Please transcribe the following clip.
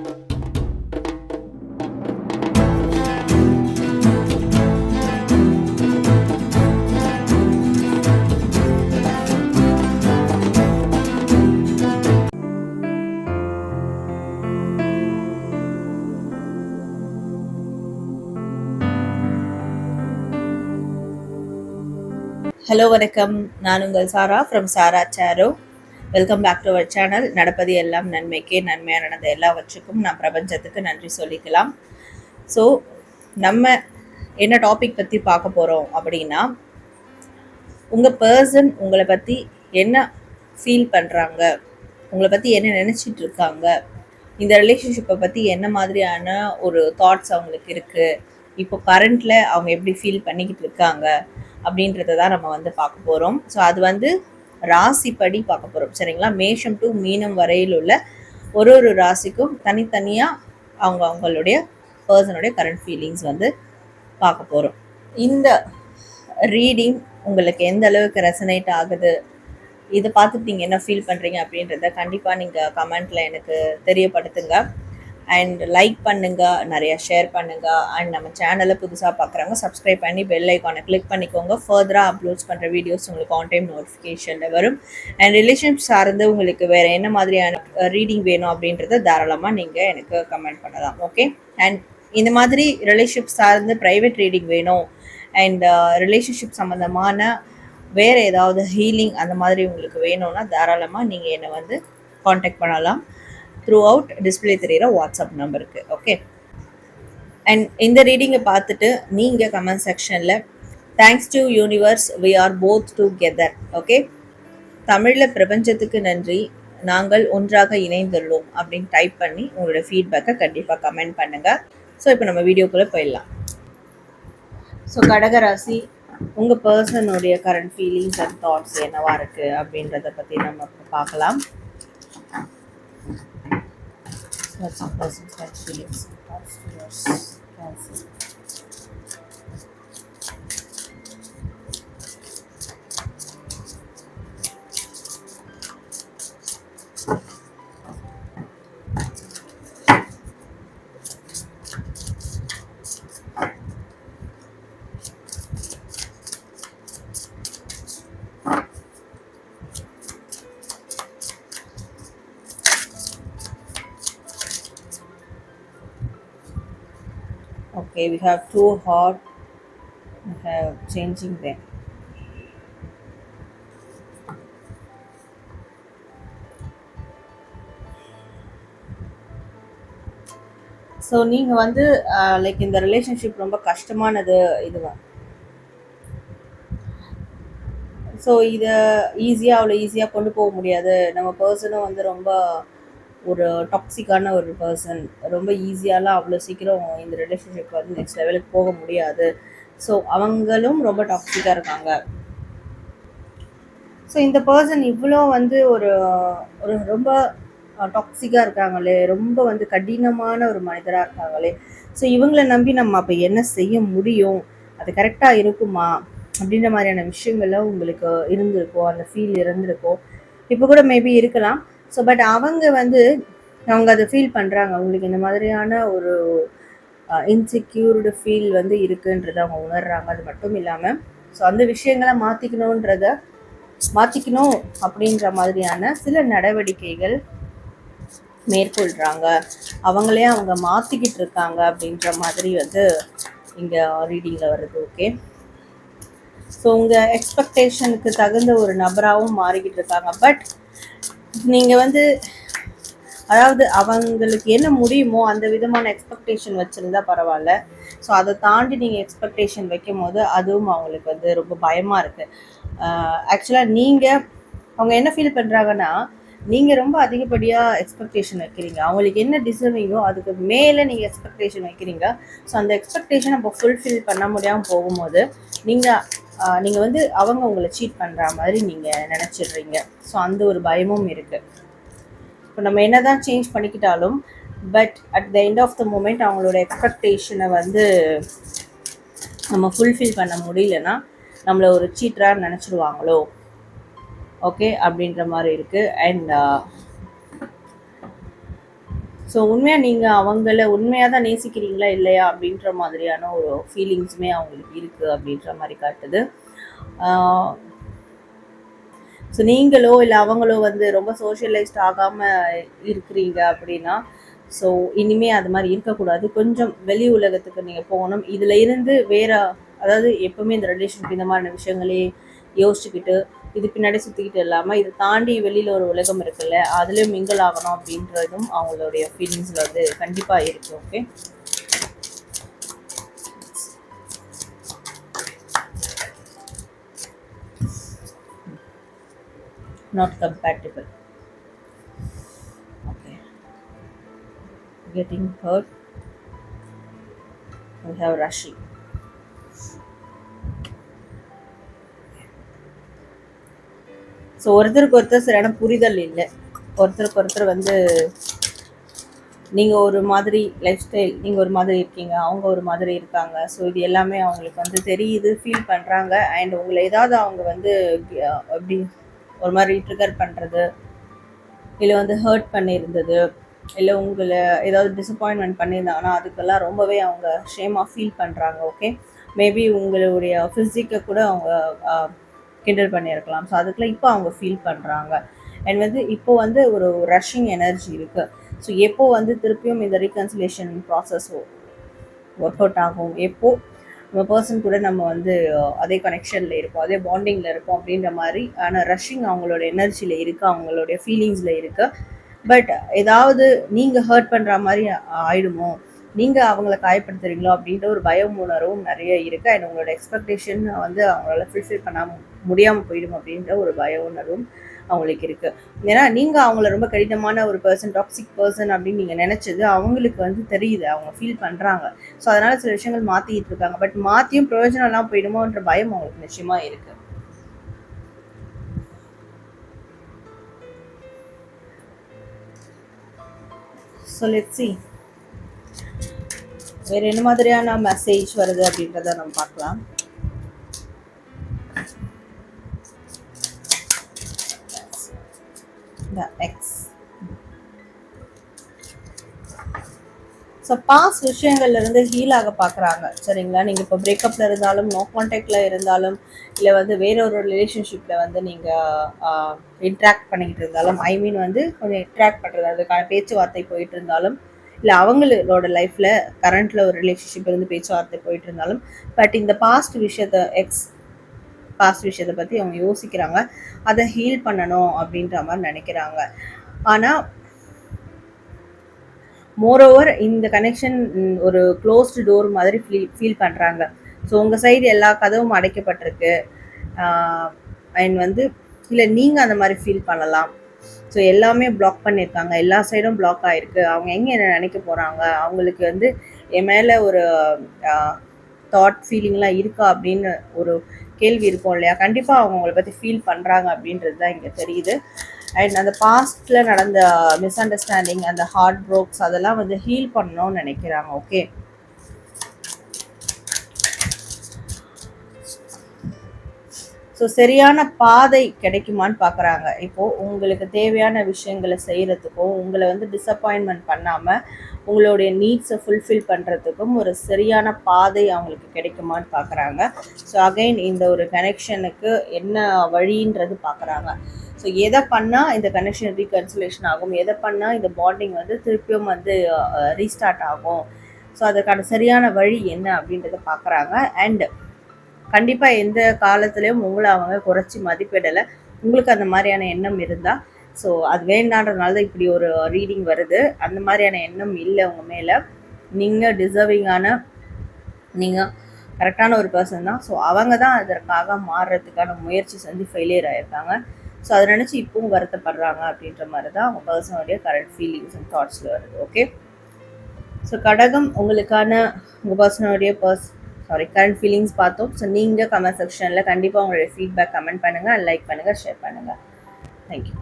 Hello வணக்கம். நான் உங்கள் Sara from Sara சேரோ welcome back to our channel நடப்பது எல்லாம் நன்மைக்கே நன்மையானது எல்லாவற்றுக்கும் நான் பிரபஞ்சத்துக்கு நன்றி சொல்லிக்கலாம். ஸோ நம்ம என்ன டாபிக் பற்றி பார்க்க போகிறோம் அப்படின்னா உங்கள் பர்சன் உங்களை பற்றி என்ன ஃபீல் பண்ணுறாங்க உங்களை பற்றி என்ன நினச்சிட்டு இருக்காங்க? இந்த ரிலேஷன்ஷிப்பை பற்றி என்ன மாதிரியான ஒரு தாட்ஸ் அவங்களுக்கு இருக்குது இப்போ கரண்ட்டில் அவங்க எப்படி ஃபீல் பண்ணிக்கிட்டு இருக்காங்க? அப்படின்றத தான் நம்ம வந்து பார்க்க போகிறோம் ஸோ அது வந்து ராசிப்படி பார்க்க போகிறோம் சரிங்களா? மேஷம் டு மீனம் வரையில் உள்ள ஒரு ஒரு ராசிக்கும் தனித்தனியாக அவங்க அவங்களுடைய பர்சனுடைய கரண்ட் ஃபீலிங்ஸ் வந்து பார்க்க போகிறோம் இந்த ரீடிங் உங்களுக்கு எந்த அளவுக்கு ரெசனேட் ஆகுது? இதை பார்த்துட்டு நீங்கள் என்ன ஃபீல் பண்ணுறீங்க அப்படின்றத கண்டிப்பாக நீங்கள் கமெண்ட்டில் எனக்கு தெரியப்படுத்துங்க. அண்ட் லைக் பண்ணுங்க நிறைய ஷேர் பண்ணுங்க. அண்ட் நம்ம சேனலை புதுசாக பார்க்குறவங்க சப்ஸ்கிரைப் பண்ணி பெல் ஐக்கானை கிளிக் பண்ணிக்கோங்க. ஃபர்தராக அப்லோட்ஸ் பண்ணுற வீடியோஸ் உங்களுக்கு ஆன் டைம் நோட்டிஃபிகேஷனில் வரும். அண்ட் ரிலேஷன்ஷிப் சார்ந்து உங்களுக்கு வேறு என்ன மாதிரியான ரீடிங் வேணும் அப்படின்றத தாராளமாக நீங்கள் எனக்கு கமெண்ட் பண்ணலாம். ஓகே அண்ட் இந்த மாதிரி ரிலேஷன்ஷிப் சார்ந்து ப்ரைவேட் ரீடிங் வேணும். அண்ட் ரிலேஷன்ஷிப் சம்மந்தமான வேறு ஏதாவது ஹீலிங் அந்த மாதிரி உங்களுக்கு வேணும்னா தாராளமாக நீங்கள் என்னை வந்து காண்டாக்ட் பண்ணலாம். த்ரூ அவுட் டிஸ்பிளே தெரிகிற வாட்ஸ்அப் நம்பருக்கு ஓகே அண்ட் இந்த ரீடிங்கை பார்த்துட்டு நீங்கள் கமெண்ட் செக்ஷனில் thanks to universe we are both together okay தமிழில் பிரபஞ்சத்துக்கு நன்றி நாங்கள் ஒன்றாக இணைந்துள்ளோம் அப்படின்னு டைப் பண்ணி உங்களோட ஃபீட்பேக்கை கண்டிப்பாக கமெண்ட் பண்ணுங்கள் ஸோ இப்போ நம்ம வீடியோக்குள்ளே போயிடலாம். ஸோ கடகராசி உங்கள் பர்சனுடைய கரண்ட் ஃபீலிங்ஸ் அண்ட் தாட்ஸ் என்னவாக இருக்குது அப்படின்றத பற்றி நம்ம பார்க்கலாம். had some persons had Phillips and had Fuller's cancer. Okay, we have two heart. We have changing them. So நீங்கள் வந்து uh, லைக் இந்த ரிலேஷன்ஷிப் ரொம்ப கஷ்டமானது இதுவா ஸோ இதை ஈஸியாக அவ்வளோ ஈஸியாக கொண்டு போக முடியாது நம்ம பர்சனும் வந்து ரொம்ப ஒரு டாக்ஸிக்கான ஒரு பர்சன் ரொம்ப ஈஸியாலாம் அவ்வளோ சீக்கிரம் இந்த ரிலேஷன்ஷிப் வந்து நெக்ஸ்ட் லெவலுக்கு போக முடியாது. ஸோ அவங்களும் ரொம்ப டாக்ஸிக்காக இருக்காங்க. ஸோ இந்த பர்சன் இவ்வளோ வந்து ஒரு ஒரு ரொம்ப டாக்ஸிக்காக இருக்காங்களே ரொம்ப வந்து கடினமான ஒரு மனிதராக இருக்காங்களே. ஸோ இவங்களை நம்பி நம்ம அப்போ என்ன செய்ய முடியும்? அது கரெக்டாக இருக்குமா? அப்படின்ற மாதிரியான விஷயங்கள்லாம் உங்களுக்கு இருந்திருக்கோ அந்த ஃபீல் இருந்திருக்கோ? இப்போ கூட மேபி இருக்கலாம். ஸோ பட் அவங்க வந்து அவங்க அதை ஃபீல் பண்ணுறாங்க அவங்களுக்கு இந்த மாதிரியான ஒரு இன்செக்யூர்டு ஃபீல் வந்து இருக்குன்றதை அவங்க உணர்றாங்க. அது மட்டும் இல்லாமல் ஸோ அந்த விஷயங்களை மாற்றிக்கணுன்றத மாற்றிக்கணும் அப்படின்ற மாதிரியான சில நடவடிக்கைகள் மேற்கொள்கிறாங்க அவங்களே அவங்க மாற்றிக்கிட்டு இருக்காங்க அப்படின்ற மாதிரி வந்து இங்கே ரீடிங்கில் வருது ஓகே ஸோ உங்கள் எக்ஸ்பெக்டேஷனுக்கு தகுந்த ஒரு நபராகவும் மாறிக்கிட்டு இருக்காங்க. பட் நீங்கள் வந்து அதாவது அவங்களுக்கு என்ன முடியுமோ அந்த விதமான எக்ஸ்பெக்டேஷன் வச்சுருந்தா பரவாயில்ல. ஸோ அதை தாண்டி நீங்கள் எக்ஸ்பெக்டேஷன் வைக்கும் போது அதுவும் அவங்களுக்கு வந்து ரொம்ப பயமாக இருக்குது ஆக்சுவலாக நீங்கள் அவங்க என்ன ஃபீல் பண்ணுறாங்கன்னா நீங்கள் ரொம்ப அதிகப்படியாக எக்ஸ்பெக்டேஷன் வைக்கிறீங்க. அவங்களுக்கு என்ன டிசர்விங்கோ அதுக்கு மேலே நீங்கள் எக்ஸ்பெக்டேஷன் வைக்கிறீங்க. ஸோ அந்த எக்ஸ்பெக்டேஷன் அப்போ ஃபுல்ஃபில் பண்ண முடியாமல் போகும்போது நீங்கள் நீங்கள் வந்து அவங்க உங்களை சீட் பண்ணுற மாதிரி நீங்கள் நினச்சிடுறீங்க. ஸோ அந்த ஒரு பயமும் இருக்குது இப்போ நம்ம என்ன தான் change பண்ணிக்கிட்டாலும் but at the end of the moment அவங்களோட எக்ஸ்பெக்டேஷனை வந்து நம்ம ஃபுல்ஃபில் பண்ண முடியலன்னா நம்மளை ஒரு சீட்டராக நினச்சிடுவாங்களோ? ஓகே அப்படின்ற மாதிரி இருக்குது அண்ட் ஸோ உண்மையாக நீங்கள் அவங்கள உண்மையாக தான் நேசிக்கிறீங்களா இல்லையா அப்படின்ற மாதிரியான ஒரு ஃபீலிங்ஸுமே அவங்களுக்கு இருக்குது அப்படின்ற மாதிரி காட்டுது. ஸோ நீங்களோ இல்லை அவங்களோ வந்து ரொம்ப சோஷியலைஸ்ட் ஆகாமல் இருக்கிறீங்க அப்படின்னா ஸோ இனிமே அது மாதிரி இருக்கக்கூடாது. கொஞ்சம் வெளி உலகத்துக்கு நீங்கள் போகணும். இதில் இருந்து வேற அதாவது எப்பவுமே இந்த ரிலேஷன் இந்த மாதிரியான விஷயங்களே யோசிச்சுக்கிட்டு இது பின்னாடி சுற்றிக்கிட்டு இல்லாமல் இதை தாண்டி வெளியில் ஒரு உலகம் இருக்குல்ல அதுலேயும் மிங்கிள் ஆகணும் அப்படின்றதும் அவங்களுடைய ஃபீலிங்ஸில் வந்து கண்டிப்பாக இருக்குது okay not comfortable okay getting hurt we have rushing so ஒருத்தருக்கு ஒருத்தர் சரியான புரிதல் இல்லை. ஒருத்தருக்கு ஒருத்தர் வந்து நீங்கள் ஒரு மாதிரி லைஃப் ஸ்டைல் நீங்கள் ஒரு மாதிரி இருக்கீங்க அவங்க ஒரு மாதிரி இருக்காங்க. ஸோ இது எல்லாமே அவங்களுக்கு வந்து தெரியுது ஃபீல் பண்ணுறாங்க அண்ட் உங்களை ஏதாவது அவங்க வந்து அப்படி எப்படி ஒரு மாதிரி ட்ரிகர் பண்ணுறது இல்லை வந்து ஹர்ட் பண்ணியிருந்தது இல்லை உங்களை ஏதாவது டிசப்பாயின்மெண்ட் பண்ணியிருந்தாங்கன்னா அதுக்கெல்லாம் ரொம்பவே அவங்க ஷேமாக ஃபீல் பண்ணுறாங்க ஓகே மேபி உங்களுடைய ஃபிசிக்கை கூட அவங்க கிண்டல் பண்ணியிருக்கலாம். ஸோ அதுக்கெல்லாம் இப்போ அவங்க ஃபீல் பண்ணுறாங்க அண்ட் வந்து இப்போ வந்து ஒரு ரஷ்ஷிங் எனர்ஜி இருக்குது ஸோ எப்போ வந்து திருப்பியும் இந்த ரீகன்சிலேஷன் ப்ராசஸ் ஒர்க் அவுட் ஆகும்? எப்போ நம்ம பர்சன் கூட நம்ம வந்து அதே கனெக்ஷனில் இருப்போம் அதே பாண்டிங்கில் இருப்போம் அப்படின்ற மாதிரி ஆனால் ரஷ்ஷிங் அவங்களோட எனர்ஜியில் இருக்குது அவங்களுடைய ஃபீலிங்ஸில் இருக்குது பட் ஏதாவது நீங்கள் ஹர்ட் பண்ணுற மாதிரி ஆயிடுமோ? நீங்கள் அவங்கள காயப்படுத்துறீங்களோ அப்படின்ற ஒரு பயம் உணர்வும் நிறைய இருக்குது அண்ட் உங்களோட எக்ஸ்பெக்டேஷன் வந்து அவங்களால ஃபுல்ஃபில் பண்ண முடியாமல் போயிடும் அப்படின்ற ஒரு பய உணர்வும் அவங்களுக்கு இருக்குது ஏன்னா நீங்கள் அவங்கள ரொம்ப கடினமான ஒரு பர்சன் டாக்ஸிக் பர்சன் அப்படின்னு நீங்கள் நினச்சது அவங்களுக்கு வந்து தெரியுது. அவங்க ஃபீல் பண்ணுறாங்க ஸோ அதனால் சில விஷயங்கள் மாற்றிக்கிட்டு இருக்காங்க. பட் மாற்றியும் பிரயோஜனம்லாம் போயிடுமோன்ற பயம் அவங்களுக்கு நிச்சயமாக இருக்குது ஸோ லெட் சி வேற என்ன மாதிரியான மெசேஜ் வருது அப்படின்றத நம்ம பார்க்கலாம். The ஸோ பாஸ் விஷயங்கள்ல இருந்து ஹீல் ஆக பார்க்குறாங்க. சரிங்களா? நீங்கள் இப்போ பிரேக்கப்பில் இருந்தாலும் நோ கான்டாக்டில் இருந்தாலும் இல்லை வந்து வேற ஒரு ரிலேஷன்ஷிப்பில் வந்து நீங்கள் இன்ட்ராக்ட் பண்ணிக்கிட்டு இருந்தாலும் ஐ மீன் வந்து கொஞ்சம் இன்ட்ராக்ட் பண்ணுறது அதுக்கான பேச்சுவார்த்தை போயிட்டு இருந்தாலும் இல்லை அவங்களோட லைஃப்பில் கரண்ட்டில் ஒரு ரிலேஷன்ஷிப் இருந்து பேச்சுவார்த்தை போயிட்டு இருந்தாலும் பட் இந்த பாஸ்ட் விஷயத்த எக்ஸ் பாஸ்ட் விஷயத்தை பற்றி அவங்க யோசிக்கிறாங்க. அதை ஹீல் பண்ணணும் அப்படின்ற மாதிரி நினைக்கிறாங்க. ஆனால் மோரோவர் இந்த கனெக்ஷன் ஒரு க்ளோஸ்டு டோர் மாதிரி ஃபீல் ஃபீல் பண்ணுறாங்க ஸோ உங்கள் சைடு எல்லா கதவும் அடைக்கப்பட்டிருக்கு. அண்ட் வந்து இல்லை நீங்கள் அந்த மாதிரி ஃபீல் பண்ணலாம். ஸோ எல்லாமே பிளாக் பண்ணியிருக்காங்க. எல்லா சைடும் பிளாக் ஆகிருக்கு அவங்க எங்கே என்ன நினைக்க போகிறாங்க அவங்களுக்கு வந்து என் மேலே ஒரு தாட் ஃபீலிங்லாம் இருக்கா அப்படின்னு ஒரு கேள்வி இருக்கும் இல்லையா? கண்டிப்பாக அவங்க உங்களை பற்றி ஃபீல் பண்ணுறாங்க அப்படின்றது தான் இங்கே தெரியுது. அண்ட் அந்த பாஸ்டில் நடந்த மிஸ் அண்டர்ஸ்டாண்டிங் அந்த ஹார்ட் ப்ரோக்ஸ் அதெல்லாம் வந்து ஹீல் பண்ணணும்னு நினைக்கிறாங்க. ஓகே ஸோ சரியான பாதை கிடைக்குமான்னு பார்க்குறாங்க. இப்போது உங்களுக்கு தேவையான விஷயங்களை செய்கிறதுக்கும் உங்களை வந்து டிசப்பாயின்மெண்ட் பண்ணாமல் உங்களுடைய நீட்ஸை ஃபுல்ஃபில் பண்ணுறதுக்கும் ஒரு சரியான பாதை அவங்களுக்கு கிடைக்குமான்னு பார்க்குறாங்க. ஸோ அகைன் இந்த ஒரு கனெக்ஷனுக்கு என்ன வழின்றது பார்க்குறாங்க. ஸோ எதை பண்ணால் இந்த கனெக்ஷன் ரீகன்சுலேஷன் ஆகும்? எதை பண்ணால் இந்த பாண்டிங் வந்து திருப்பியும் வந்து ரீஸ்டார்ட் ஆகும்? ஸோ அதுக்கான சரியான வழி என்ன அப்படின்றத பார்க்குறாங்க. அண்ட் கண்டிப்பாக எந்த காலத்துலேயும் உங்களை அவங்க குறைச்சி மதிப்பிடலை. உங்களுக்கு அந்த மாதிரியான எண்ணம் இருந்தால் ஸோ அது வேண்டான்றதுனால தான் இப்படி ஒரு ரீடிங் வருது. அந்த மாதிரியான எண்ணம் இல்லை உங்கள் மேலே. நீங்கள் டிசர்விங்கான நீங்கள் கரெக்டான ஒரு பர்சன் தான். ஸோ அவங்க தான் அதற்காக மாறுறதுக்கான முயற்சி செஞ்சு ஃபெயிலியர் ஆயிருக்காங்க. ஸோ அதை நினச்சி இப்பவும் வருத்தப்படுறாங்க அப்படின்ற மாதிரி தான் அவங்க பர்சனுடைய கரண்ட் ஃபீலிங்ஸ் அண்ட் தாட்ஸில் வருது. ஓகே ஸோ கடகம் உங்களுக்கான உங்கள் பர்சனுடைய பர்ஸ் சாரி கரண்ட் ஃபீலிங்ஸ் பார்த்தோம். ஸோ நீங்கள் கமெண்ட் செக்ஷனில் கண்டிப்பாக உங்களுடைய ஃபீட்பேக் கமெண்ட் பண்ணுங்கள் லைக் பண்ணுங்கள் ஷேர் பண்ணுங்கள் தேங்க்யூ